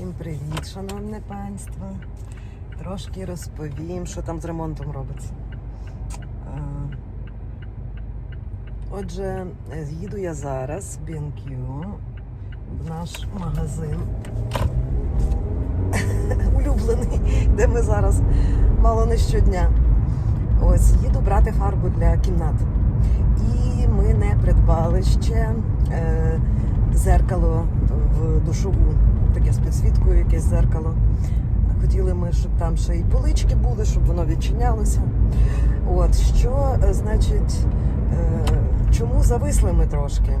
Всім привіт, шановне панство. Трошки розповім, що там з ремонтом робиться. Е, Отже, їду я зараз в B&Q, в наш магазин улюблений, де ми зараз мало не щодня. Ось їду брати фарбу для кімнат. І ми не придбали ще е, зеркало в душову, таке з підсвіткою, якесь зеркало. Хотіли ми, щоб там ще і полички були, щоб воно відчинялося. От що, е, значить, е, чому зависли ми трошки?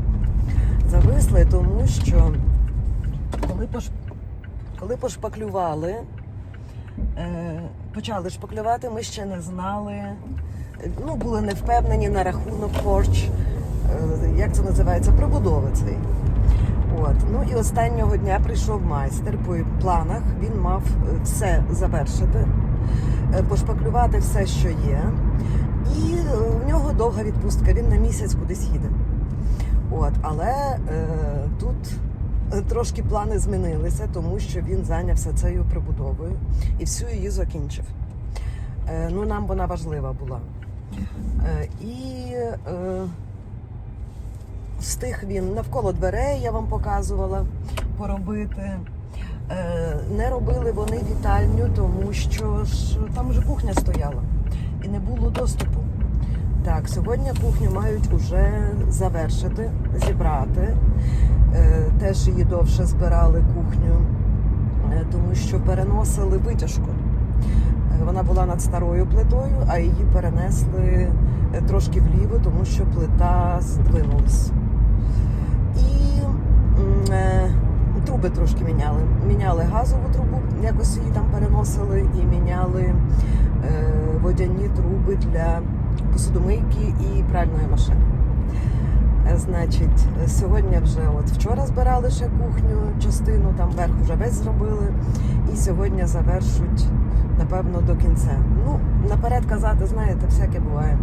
Зависли, тому що коли, пош... коли пошпаклювали, е, почали шпаклювати, ми ще не знали, ну, були не впевнені на рахунок порч, е, як це називається, прибудови цей. От. Ну і останнього дня прийшов майстер по планах. Він мав е, все завершити, е, пошпаклювати все, що є. І е, в нього довга відпустка, він на місяць кудись їде. От, але е, тут трошки плани змінилися, тому що він зайнявся цією прибудовою і всю її закінчив. Ну, нам вона важлива була. І встиг він навколо дверей, я вам показувала, поробити. Е, не робили вони вітальню, тому що ж там вже кухня стояла і не було доступу. Так, сьогодні кухню мають уже завершити, зібрати. Е, теж її довше збирали кухню, е, тому що переносили витяжку. Вона була над старою плитою, а її перенесли трошки вліво, тому що плита здвинулась. І е, труби трошки міняли. Міняли газову трубу, якось її там переносили, і міняли е, водяні труби для посудомийки і пральної машини. Е, Значить, сьогодні вже от вчора збирали ще кухню, частину там верх вже весь зробили, і сьогодні завершуть, напевно, до кінця. Ну, наперед казати, знаєте, всяке буває.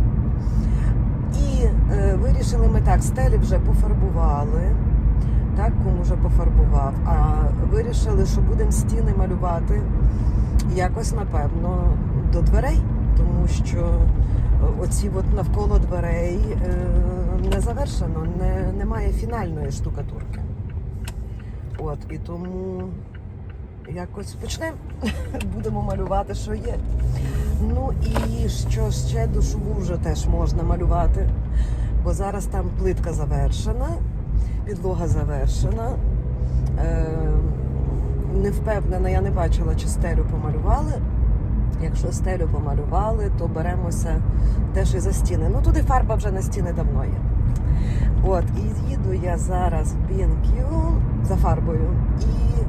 І е, вирішили ми так, стелі вже пофарбували. Так, кум вже пофарбував. А вирішили, що будемо стіни малювати якось, напевно, до дверей, тому що е, оці от навколо дверей е, не завершено, не, немає фінальної штукатурки. От, і тому якось почнемо. Будемо малювати, що є. Ну і що ще душову вже теж можна малювати, бо зараз там плитка завершена, підлога завершена. Е, не впевнена, я не бачила, чи стелю помалювали. Якщо стелю помалювали, то беремося теж і за стіни. Ну туди фарба вже на стіни давно є. От, і їду я зараз в B&Q за фарбою і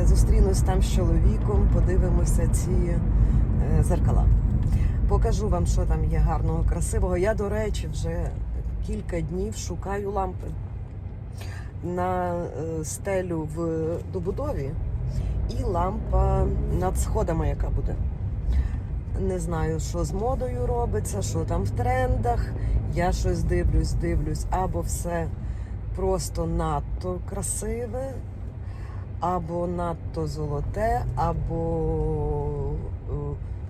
е, зустрінусь там з чоловіком, подивимося ці зеркала. Покажу вам, що там є гарного, красивого. Я, до речі, вже кілька днів шукаю лампи на е, стелю в добудові і лампа над сходами, яка буде. Не знаю, що з модою робиться, що там в трендах. Я щось дивлюсь, дивлюсь, або все просто надто красиве, або надто золоте, або е,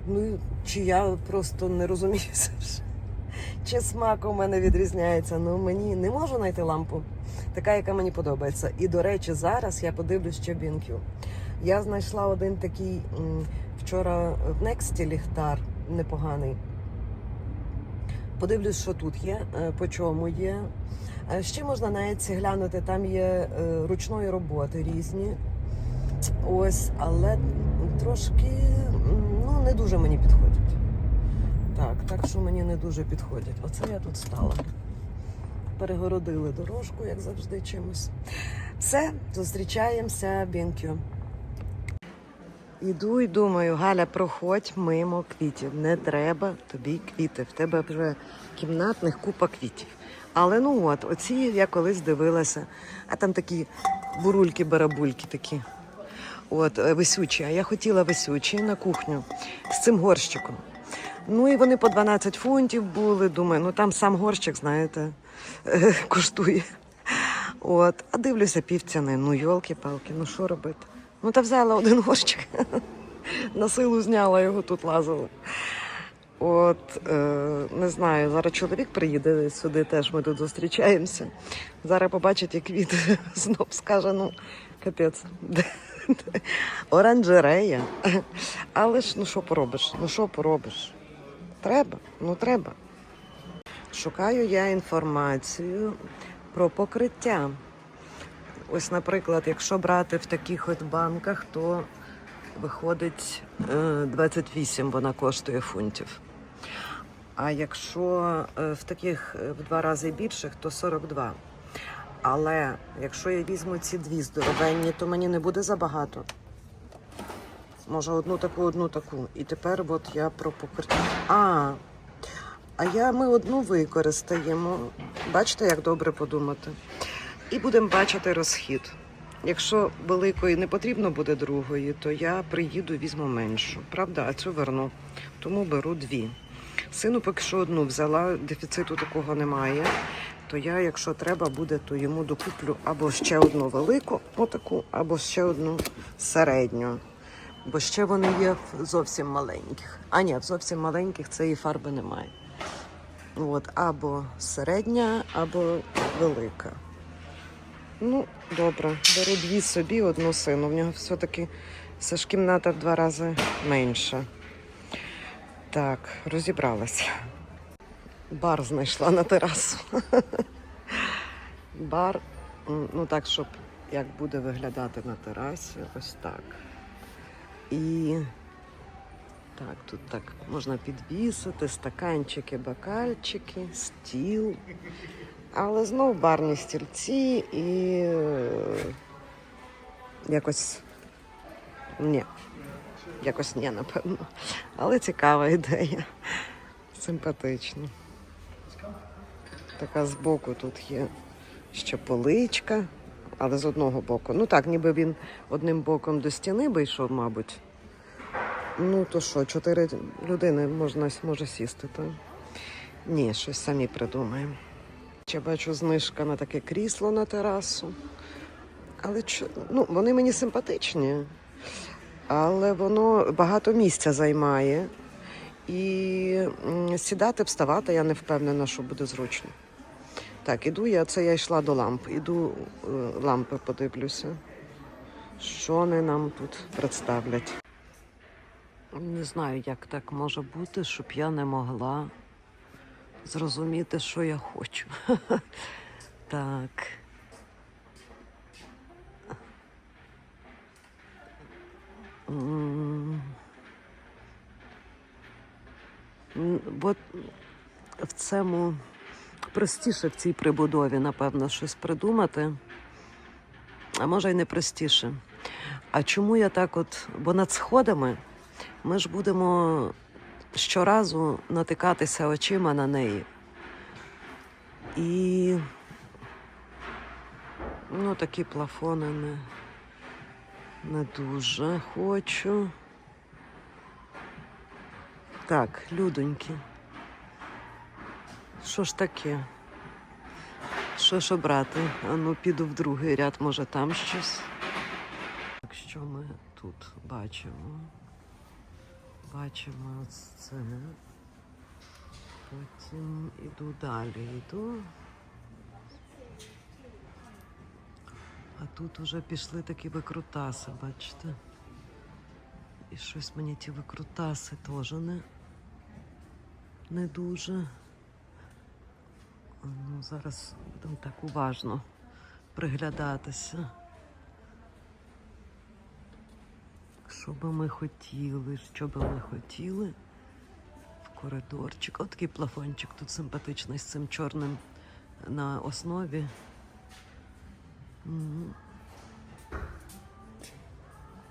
ну, чи я просто не розуміюся. вже. Чи смак у мене відрізняється. Ну мені не можу знайти лампу, така, яка мені подобається. І до речі, зараз я подивлюсь ще BNQ. Я знайшла один такий вчора в Нексті ліхтар непоганий. Подивлюсь, що тут є, е, по чому є. Е, Ще можна навіть глянути, там є е, ручної роботи різні. Ось, але трошки не дуже мені підходять. Так, так що мені не дуже підходять. Оце я тут стала. Перегородили дорожку, як завжди, чимось. Все, зустрічаємося, Бінкю. Іду і думаю, Галя, проходь мимо квітів. Не треба тобі квіти. В тебе вже кімнатних купа квітів. Але ну от, оці я колись дивилася, а там такі бурульки-барабульки такі. От, е, висючі. А я хотіла висючі на кухню з цим горщиком. Ну і вони по 12 фунтів були. Думаю, ну там сам горщик, знаєте, коштує. От, а дивлюся півціни. Ну, йолки-палки, ну що робити? Ну, та взяла один горщик. На силу зняла його, тут лазила. От, е, не знаю, зараз чоловік приїде сюди, теж ми тут зустрічаємося. Зараз побачить, як від знов скаже, ну, капець. Оранжерея. Але ж ну що поробиш? Ну що поробиш? Треба, ну треба. Шукаю я інформацію про покриття. Ось, наприклад, якщо брати в таких от банках, то виходить е, 28 вона коштує фунтів. А якщо е, в таких е, в два рази більших, то 42. Але якщо я візьму ці дві здоровенні, то мені не буде забагато. Може, одну таку, одну таку. І тепер от я про покриття. А, а я, ми одну використаємо. Бачите, як добре подумати. І будемо бачити розхід. Якщо великої не потрібно буде другої, то я приїду візьму меншу. Правда, а цю верну. Тому беру дві. Сину поки що одну взяла, дефіциту такого немає. То я, якщо треба буде, то йому докуплю або ще одну велику, отаку, або ще одну середню. Бо ще вони є в зовсім маленьких. А ні, в зовсім маленьких цієї фарби немає. От, або середня, або велика. Ну, добре, беру дві собі, одну сину. В нього все-таки все ж кімната в два рази менша. Так, розібралася. Бар знайшла на терасу. Бар, ну так, щоб як буде виглядати на терасі, ось так. І так, тут так можна підвісити, стаканчики, бокальчики, стіл. Але знов барні стільці і е, якось ні. Якось ні, напевно. Але цікава ідея. Симпатично. Така збоку тут є ще поличка, але з одного боку. Ну так, ніби він одним боком до стіни би йшов, мабуть. Ну то що, чотири людини можна може сісти, так? Ні, щось самі придумаємо. Ще бачу знижка на таке крісло на терасу. Але ну, вони мені симпатичні, але воно багато місця займає. І сідати, вставати, я не впевнена, що буде зручно. Так, іду я, це я йшла до ламп. Іду е, лампи подивлюся. Що вони нам тут представлять? Не знаю, як так може бути, щоб я не могла зрозуміти, що я хочу. Так. От в цьому простіше в цій прибудові, напевно, щось придумати. А може й не простіше. А чому я так от? Бо над сходами ми ж будемо щоразу натикатися очима на неї. І ну, такі плафони не, не дуже хочу. Так, людоньки. Що ж таке? Що ж обрати? А ну піду в другий ряд, може там щось. Так, що ми тут бачимо? Бачимо це. Потім іду далі, йду. А тут уже пішли такі викрутаси, бачите? І щось мені ті викрутаси теж не, не дуже. Ну, зараз будемо так уважно приглядатися. Що би ми хотіли, що би ми хотіли в коридорчик. От такий плафончик тут симпатичний з цим чорним на основі.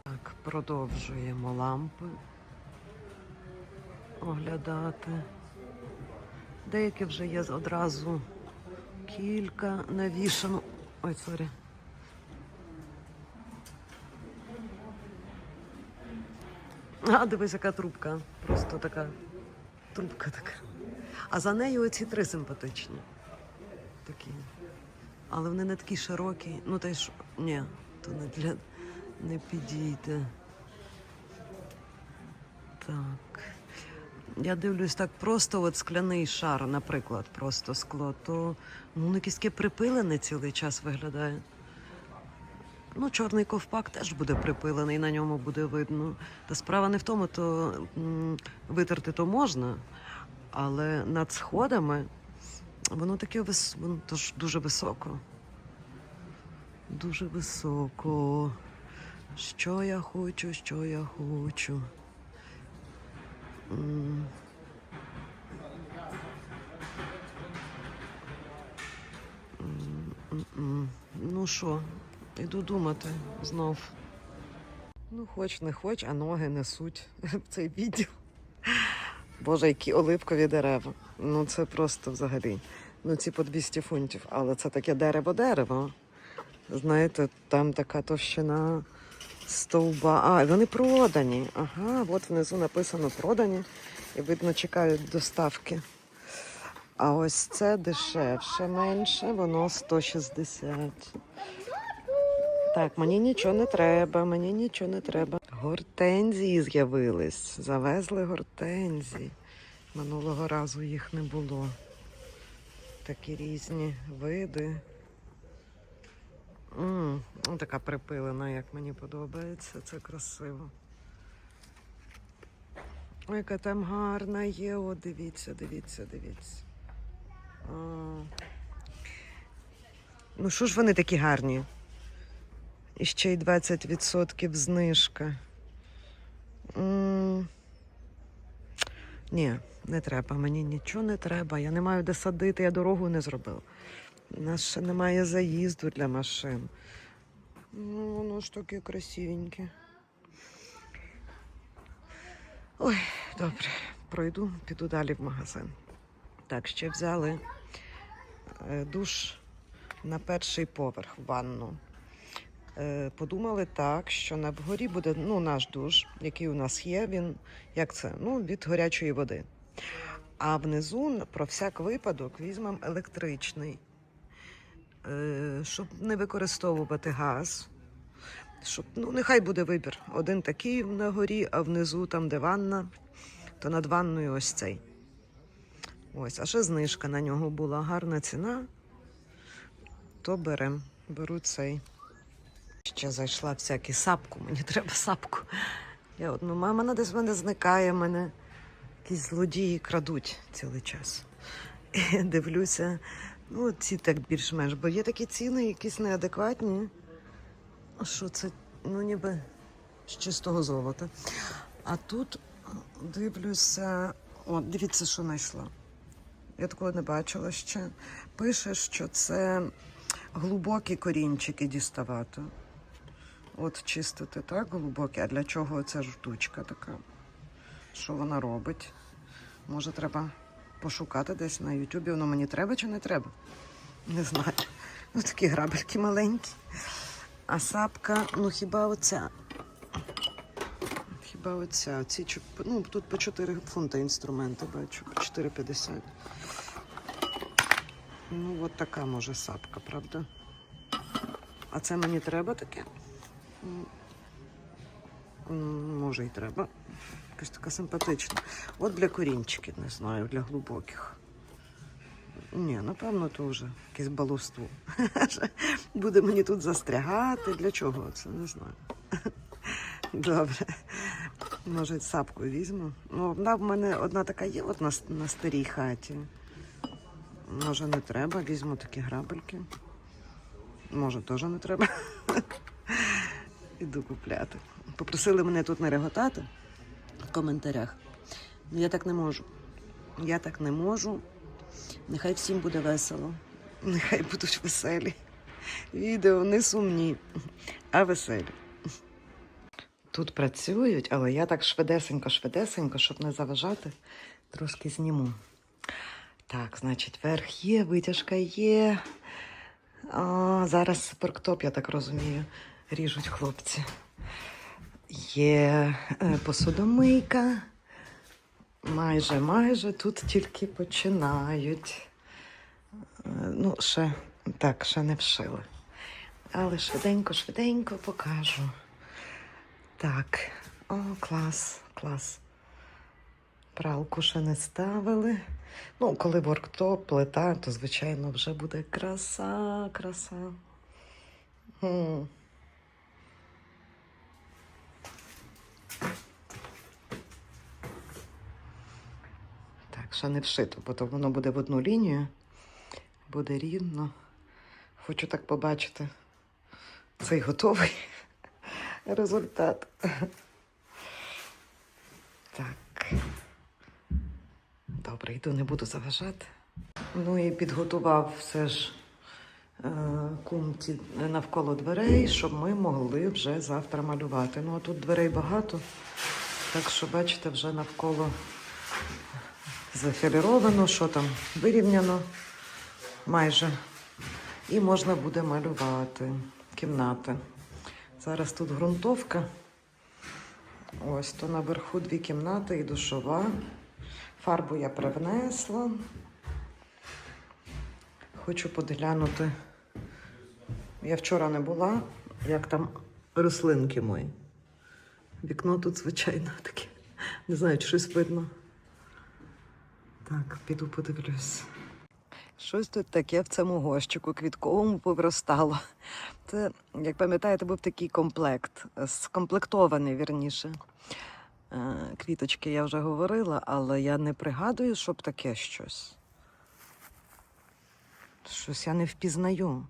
Так, продовжуємо лампи оглядати. Деякі вже є одразу кілька навішано. Ой, сорі. А, дивись, яка трубка. Просто така трубка така. А за нею оці три симпатичні. Такі. Але вони не такі широкі. Ну, та й що. Ні, то не для, не підійде. Так. Я дивлюсь так просто, от скляний шар, наприклад, просто скло, то ну, якесь таке припилене цілий час виглядає. Ну, чорний ковпак теж буде припилений, на ньому буде видно. Та справа не в тому, то м, витерти то можна, але над сходами воно таке вис... воно тож дуже високо. Дуже високо. Що я хочу, що я хочу. Ну що, іду думати знов. Ну, хоч не хоч, а ноги несуть в цей відділ. Боже, які оливкові дерева. Ну це просто взагалі. Ну, ці по 200 фунтів, але це таке дерево-дерево. Знаєте, там така товщина стовба. А, вони продані. Ага, от внизу написано продані. І видно, чекають доставки. А ось це дешевше, менше, воно 160. Так, мені нічого не треба, мені нічого не треба. Гортензії з'явились. Завезли гортензії. Минулого разу їх не було. Такі різні види. М ну, така припилена, як мені подобається. Це красиво. Яка там гарна є. О, дивіться, дивіться, дивіться. А. Ну, що ж вони такі гарні? І ще й 20% знижка. м Ні, не треба. Мені нічого не треба. Я не маю де садити, я дорогу не зробив. У нас ще немає заїзду для машин. Ну, воно ж таке красивеньке. Ой, добре, пройду, піду далі в магазин. Так, ще взяли е, душ на перший поверх в ванну. Е, Подумали так, що на вгорі буде ну, наш душ, який у нас є. Він як це? Ну, від гарячої води. А внизу, про всяк випадок, візьмемо електричний, щоб не використовувати газ. Щоб, ну, нехай буде вибір. Один такий на горі, а внизу, там, де ванна, то над ванною ось цей. Ось, а ще знижка на нього була гарна ціна, то берем. Беру цей. Ще зайшла всякі сапку, мені треба сапку. Я от, ну, мама десь мене зникає, мене якісь злодії крадуть цілий час. І дивлюся, ну, ці так більш-менш, бо є такі ціни, якісь неадекватні. Що це? Ну, ніби з чистого золота. А тут дивлюся, о, дивіться, що знайшла. Я такого не бачила ще. Пише, що це глибокі корінчики діставати. От чистити так глибокі. А для чого ця ждучка така? Що вона робить? Може, треба пошукати десь на Ютубі. Воно мені треба чи не треба? Не знаю. Ну, такі грабельки маленькі. А сапка, ну хіба оця? Хіба оця? Ці, ну, тут по 4 фунти інструменти бачу, по 4,50. Ну, от така може сапка, правда? А це мені треба таке? М, Може, і треба. Якась така симпатична. От для корінчиків, не знаю, для глибоких. Ні, напевно, то вже якесь баловство. Буде мені тут застрягати. Для чого це? Не знаю. Добре. Може, сапку візьму. Ну, вона в мене одна така є от на, на старій хаті. Може, не треба, візьму такі грабельки. Може, теж не треба. Іду купляти. Попросили мене тут не реготати в коментарях. Ну, я так не можу. Я так не можу. Нехай всім буде весело. Нехай будуть веселі. Відео не сумні, а веселі. Тут працюють, але я так швидесенько, швидесенько, щоб не заважати, трошки зніму. Так, значить, верх є, витяжка є. А, зараз суперктоп, я так розумію, ріжуть хлопці. Є е, посудомийка. Майже, майже тут тільки починають. Е, Ну, ще так, ще не вшили. Але швиденько, швиденько покажу. Так, о, клас, клас. Пралку ще не ставили. Ну, коли ворктоп, плита, то, звичайно, вже буде краса, краса. Хм. Так, ще не вшито, бо то воно буде в одну лінію, буде рівно. Хочу так побачити цей готовий результат. Так. Добре, йду, не буду заважати. Ну і підготував все ж е, кум ці навколо дверей, щоб ми могли вже завтра малювати. Ну, а тут дверей багато, так що, бачите, вже навколо зафіліровано, що там вирівняно майже. І можна буде малювати кімнати. Зараз тут ґрунтовка. Ось то наверху дві кімнати і душова. Фарбу я привнесла. Хочу подглянути. Я вчора не була, як там рослинки мої. Вікно тут, звичайно, таке. Не знаю, чи щось видно. Так, піду подивлюсь. Щось тут таке в цьому горщику квітковому повиростало. Це, як пам'ятаєте, був такий комплект, скомплектований вірніше. Е, Квіточки я вже говорила, але я не пригадую, щоб таке щось. Щось я не впізнаю.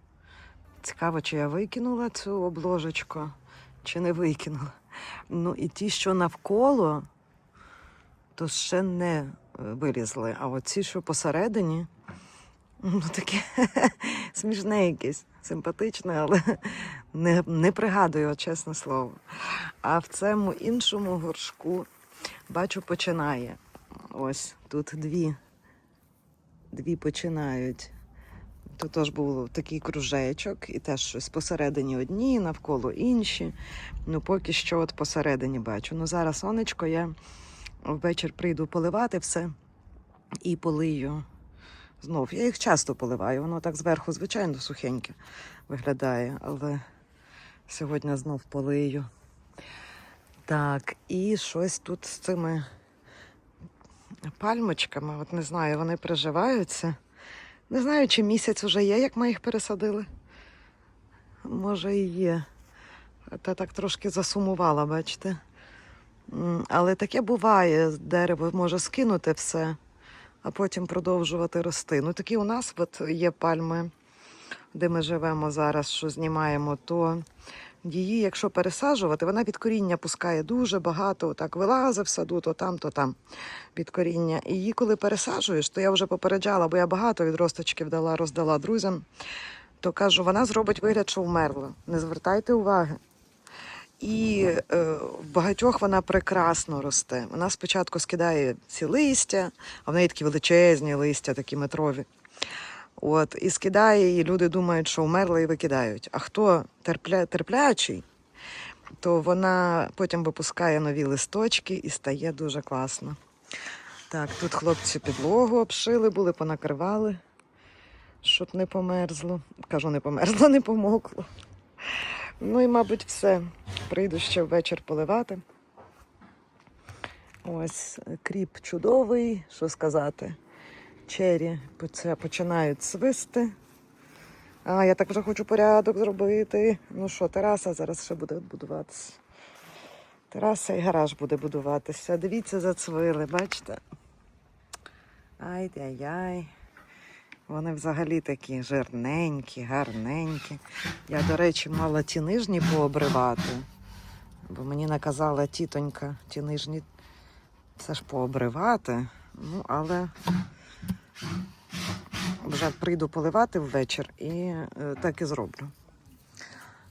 Цікаво, чи я викинула цю обложечку, чи не викинула. Ну і ті, що навколо, то ще не е, вилізли. А оці, що посередині, ну таке смішне якесь, симпатичне, але не, не пригадую, чесне слово. А в цьому іншому горшку бачу, починає. Ось тут дві. Дві починають. Тут теж був такий кружечок, і теж щось посередині одні, навколо інші. Ну, поки що от посередині бачу. Ну, зараз сонечко, я ввечір прийду поливати все і полию. Знов. Я їх часто поливаю, воно так зверху, звичайно, сухеньке виглядає, але сьогодні знов полию. Так, і щось тут з цими пальмочками, от не знаю, вони приживаються. Не знаю, чи місяць уже є, як ми їх пересадили. Може і є. Та так трошки засумувала, бачите. Але таке буває, дерево може скинути все, а потім продовжувати рости. Ну такі у нас от є пальми, де ми живемо зараз, що знімаємо, то її, якщо пересаджувати, вона від коріння пускає дуже багато, так вилазить в саду, то там, то там від коріння. І її, коли пересаджуєш, то я вже попереджала, бо я багато відросточків дала, роздала друзям, то кажу, вона зробить вигляд, що вмерла. Не звертайте уваги. І е, в багатьох вона прекрасно росте. Вона спочатку скидає ці листя, а в неї такі величезні листя, такі метрові. От, і скидає, і люди думають, що вмерли і викидають. А хто терпля, терплячий, то вона потім випускає нові листочки і стає дуже класно. Так, тут хлопці підлогу обшили, були, понакривали, щоб не померзло. Кажу, не померзло, не помокло. Ну і, мабуть, все. Прийду ще ввечір поливати. Ось кріп чудовий, що сказати. Чері починають свисти. А, я так вже хочу порядок зробити. Ну що, тераса зараз ще буде будуватися. Тераса і гараж буде будуватися. Дивіться, зацвили, бачите? Ай-яй-яй. Вони взагалі такі жирненькі, гарненькі. Я, до речі, мала ті нижні пообривати, бо мені наказала тітонька ті нижні це ж пообривати. Ну, але вже прийду поливати ввечір і е, так і зроблю.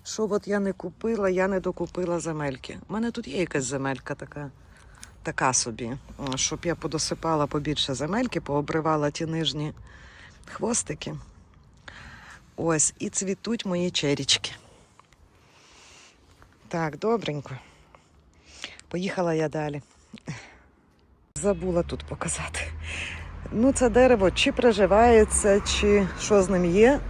Що от я не купила, я не докупила земельки. У мене тут є якась земелька така, така собі, щоб я подосипала побільше земельки, пообривала ті нижні хвостики. Ось, і цвітуть мої черічки. Так, добренько. Поїхала я далі. Забула тут показати. Ну, це дерево чи приживається, чи що з ним є.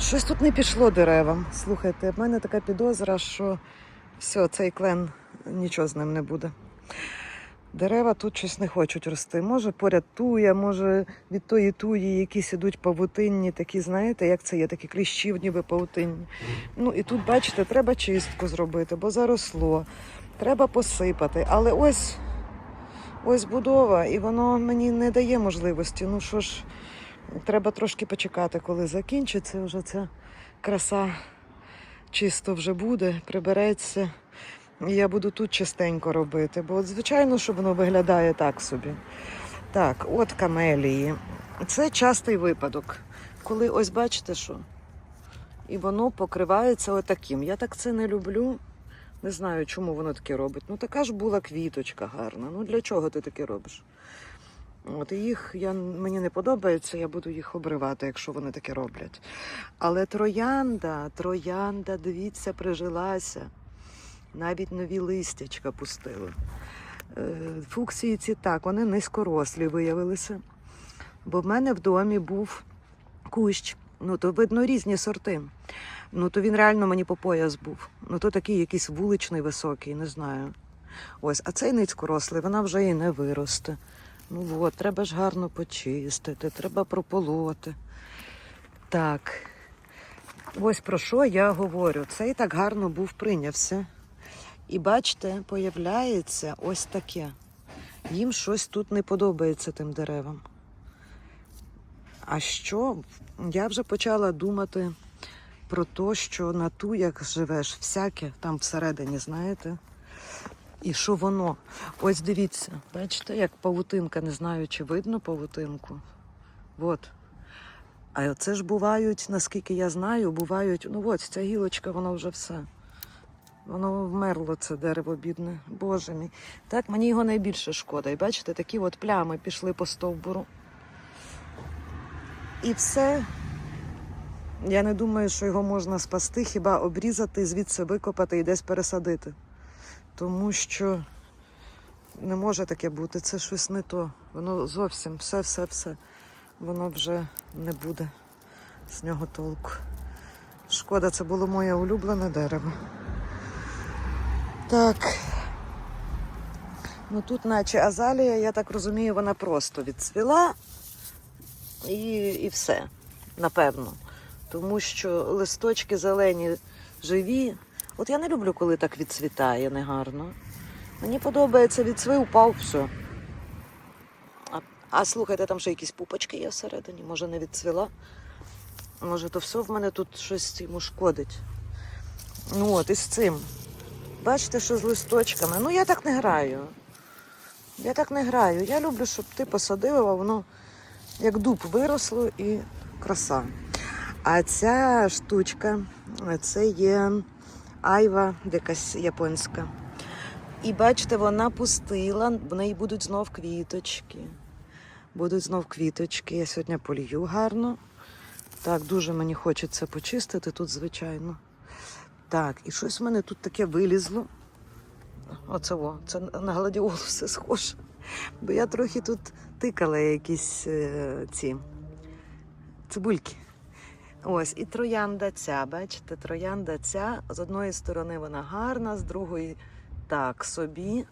Щось тут не пішло деревам. Слухайте, в мене така підозра, що все, цей клен нічого з ним не буде. Дерева тут щось не хочуть рости. Може, поряд туя, може від тої туї якісь ідуть павутинні, такі, знаєте, як це є, такі кліщів, ніби павутинні. Ну і тут, бачите, треба чистку зробити, бо заросло. Треба посипати. Але ось, ось будова, і воно мені не дає можливості. Ну що ж, треба трошки почекати, коли закінчиться вже ця краса. Чисто вже буде, прибереться. І я буду тут частенько робити, бо от, звичайно, що воно виглядає так собі. Так, от камелії. Це частий випадок, коли ось бачите, що? І воно покривається отаким. Я так це не люблю. Не знаю, чому воно таке робить. Ну така ж була квіточка гарна. Ну для чого ти таке робиш? От їх я, мені не подобається, я буду їх обривати, якщо вони таке роблять. Але троянда, троянда, дивіться, прижилася. Навіть нові листячка пустили. Е, Фуксії ці так, вони низькорослі виявилися. Бо в мене в домі був кущ. Ну, то видно різні сорти. Ну, то він реально мені по пояс був. Ну, то такий якийсь вуличний високий, не знаю. Ось, а цей низькорослий, вона вже і не виросте. Ну от, треба ж гарно почистити, треба прополоти. Так. Ось про що я говорю. Цей так гарно був прийнявся. І бачите, появляється ось таке. Їм щось тут не подобається тим деревам. А що? Я вже почала думати про те, що на ту, як живеш, всяке там всередині, знаєте. І що воно? Ось дивіться, бачите, як павутинка, не знаю, чи видно павутинку. От. А це ж бувають, наскільки я знаю, бувають. Ну от ця гілочка, воно вже все. Воно вмерло, це дерево бідне. Боже мій. Так, мені його найбільше шкода. І бачите, такі от плями пішли по стовбуру. І все. Я не думаю, що його можна спасти, хіба обрізати, звідси викопати і десь пересадити. Тому що не може таке бути. Це щось не то. Воно зовсім все, все, все. Воно вже не буде з нього толку. Шкода, це було моє улюблене дерево. Так. Ну тут, наче азалія, я так розумію, вона просто відцвіла і, і все, напевно. Тому що листочки зелені живі. От я не люблю, коли так відцвітає негарно. Мені подобається відцвів, упав, все. А, а слухайте, там ще якісь пупочки є всередині, може не відцвіла. Може, то все в мене тут щось йому шкодить. Ну от, і з цим. Бачите, що з листочками. Ну, я так не граю. Я так не граю. Я люблю, щоб ти посадив, а воно як дуб виросло і краса. А ця штучка це є айва якась японська. І бачите, вона пустила, в неї будуть знов квіточки. Будуть знов квіточки. Я сьогодні полію гарно. Так, дуже мені хочеться почистити тут, звичайно. Так, і щось в мене тут таке вилізло. Оце о, це на гладіолуси схоже. Бо я трохи тут тикала якісь е, ці цибульки. Ось, і троянда ця, бачите, троянда ця. З одної сторони вона гарна, з другої так собі.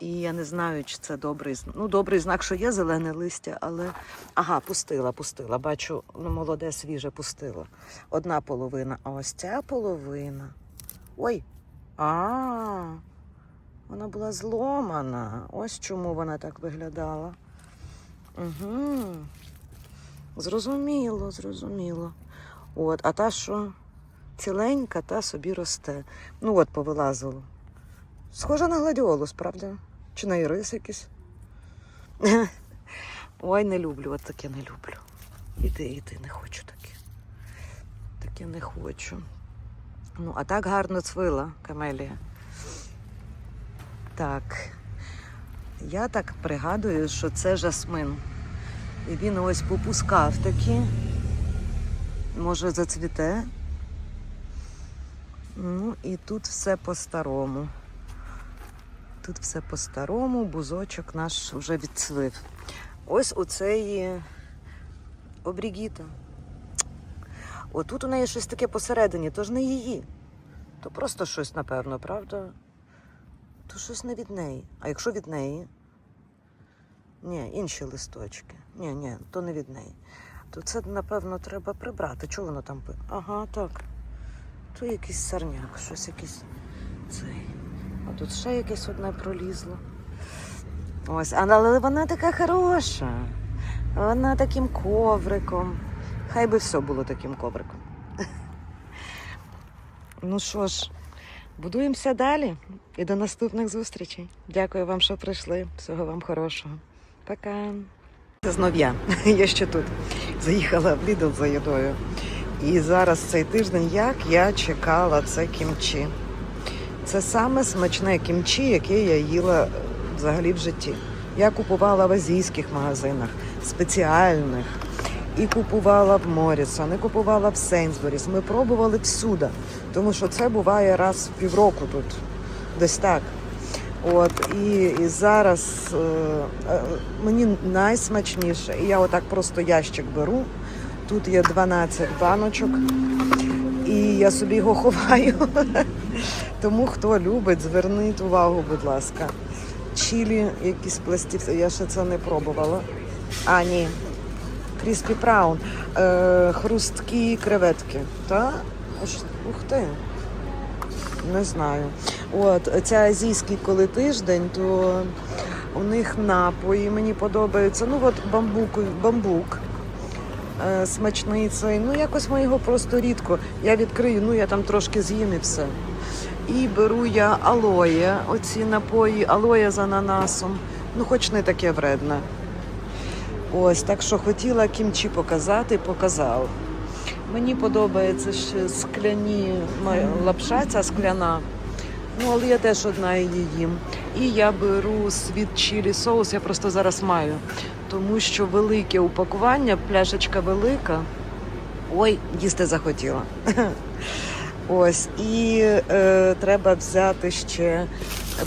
І я не знаю, чи це добрий знак. Ну, добрий знак, що є зелене листя, але. Ага, пустила, пустила. Бачу, ну, молоде, свіже пустила. Одна половина, а ось ця половина. Ой. А, вона була зломана. Ось чому вона так виглядала. Угу. Зрозуміло, зрозуміло. От, а та, що ціленька, та собі росте. Ну от повилазило. Схожа на гладіолус, правда? Чи на ірис якийсь? Ой, не люблю, от таке не люблю. Іди, іди, не хочу таке. Таке не хочу. Ну, а так гарно цвила камелія. Так. Я так пригадую, що це жасмин. І він ось попускав такі. Може, зацвіте. Ну і тут все по-старому. Тут все по-старому, бузочок наш вже відцвив. Ось у цієї обрігіта. Отут у неї щось таке посередині, то ж не її. То просто щось, напевно, правда? То щось не від неї. А якщо від неї? Ні, інші листочки. Ні, ні, то не від неї. То це, напевно, треба прибрати. Чого воно там пи? Ага, так. То якийсь сарняк, щось якийсь цей. А тут ще якесь одне пролізло. Ось, але вона така хороша. Вона таким ковриком. Хай би все було таким ковриком. Ну що ж, будуємося далі і до наступних зустрічей. Дякую вам, що прийшли. Всього вам хорошого. Пока. Це знов я. Я ще тут. Заїхала в Lidl за їдою. І зараз цей тиждень, як я чекала це кімчі. Це саме смачне кімчі, яке я їла взагалі в житті. Я купувала в азійських магазинах, спеціальних. І купувала в Морісон, і купувала в Сейнсберіс. Ми пробували всюди, тому що це буває раз в півроку тут, десь так. От і, і зараз е, е, мені найсмачніше. І я отак просто ящик беру. Тут є 12 баночок, і я собі його ховаю. Тому хто любить, зверніть увагу, будь ласка. Чілі, якісь пластівці, я ще це не пробувала. А, ні. Кріспі Праун. Е, хрусткі креветки. Та? Ух ти. Не знаю. От, це азійський коли тиждень, то у них напої мені подобаються. Ну от бамбук, бамбук е, смачний цей. Ну якось ми його просто рідко. Я відкрию, ну я там трошки з'їм і все. І беру я алоє, оці напої, алоє з ананасом. Ну, хоч не таке вредне. Ось, так що хотіла кімчі показати, показав. Мені подобається ще скляні лапша, ця скляна. Ну, але я теж одна її їм. І я беру світ чилі соус, я просто зараз маю. Тому що велике упакування, пляшечка велика. Ой, їсти захотіла. Ось, і е, треба взяти ще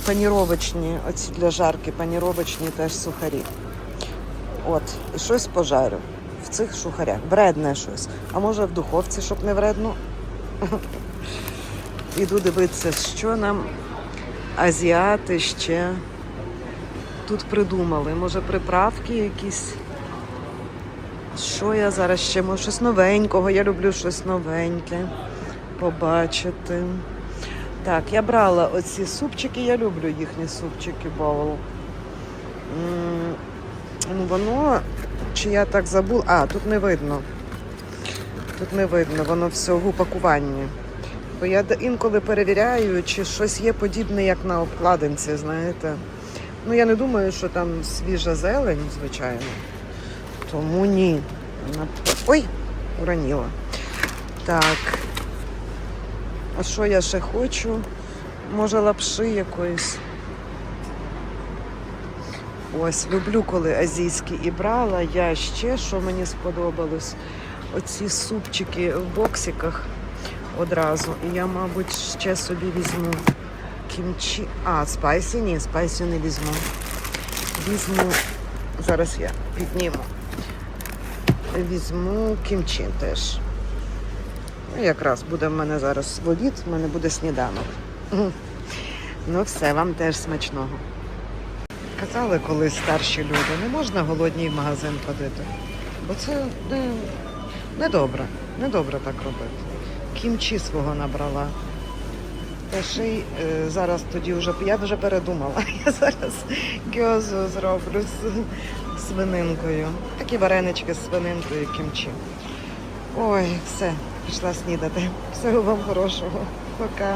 паніровочні, оці для жарки, паніровочні теж сухарі. От, і щось пожарю в цих сухарях. Вредне щось. А може в духовці, щоб не вредно. Іду дивитися, що нам азіати ще тут придумали. Може, приправки якісь. Що я зараз ще можу? Щось новенького. Я люблю щось новеньке побачити. Так, я брала оці супчики, я люблю їхні супчики боул. Ну, воно, чи я так забула. А, тут не видно. Тут не видно, воно все в упакуванні. Бо я інколи перевіряю, чи щось є подібне, як на обкладинці, знаєте. Ну, я не думаю, що там свіжа зелень, звичайно. Тому ні. Ой, уроніла. Так. А що я ще хочу? Може, лапши якоїсь. Ось, люблю, коли азійські і брала. Я ще, що мені сподобалось, оці супчики в боксиках одразу. І я, мабуть, ще собі візьму кімчі. А, спайсі? Ні, спайсі не візьму. Візьму. Зараз я підніму. Візьму кімчі теж. Ну, якраз буде в мене зараз в обід, в мене буде сніданок. Ну, все, вам теж смачного. Казали колись старші люди, не можна голодній в магазин ходити. Бо це не, не добре. Не добре так робити. Кімчі свого набрала. Та ще й е, зараз тоді вже я вже передумала. Я зараз гьозу зроблю з свининкою. Такі варенички з свининкою і кімчі. Ой, все, пішла снідати. Всього вам хорошого. Пока.